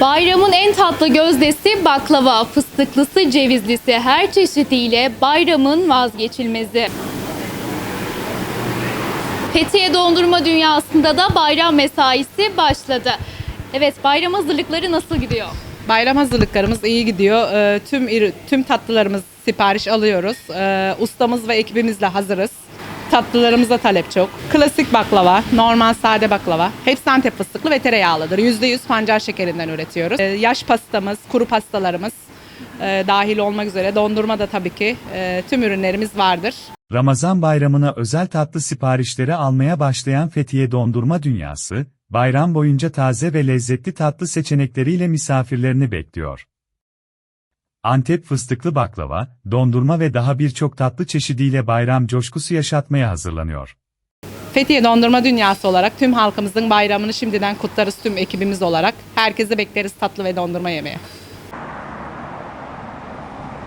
Bayramın en tatlı gözdesi baklava, fıstıklısı, cevizlisi her çeşidiyle bayramın vazgeçilmezi. Fethiye dondurma dünyasında da bayram mesaisi başladı. Evet bayram hazırlıkları nasıl gidiyor? Bayram hazırlıklarımız iyi gidiyor. Ee, tüm tüm tatlılarımız sipariş alıyoruz. Ee, ustamız ve ekibimizle hazırız. Tatlılarımıza talep çok. Klasik baklava, normal sade baklava. Hepsi Antep fıstıklı ve tereyağlıdır. %100 pancar şekerinden üretiyoruz. Ee, yaş pastamız, kuru pastalarımız e, dahil olmak üzere dondurma da tabii ki e, tüm ürünlerimiz vardır. Ramazan bayramına özel tatlı siparişleri almaya başlayan Fethiye Dondurma Dünyası, bayram boyunca taze ve lezzetli tatlı seçenekleriyle misafirlerini bekliyor. Antep fıstıklı baklava, dondurma ve daha birçok tatlı çeşidiyle bayram coşkusu yaşatmaya hazırlanıyor. Fethiye Dondurma Dünyası olarak tüm halkımızın bayramını şimdiden kutlarız tüm ekibimiz olarak. Herkesi bekleriz tatlı ve dondurma yemeye.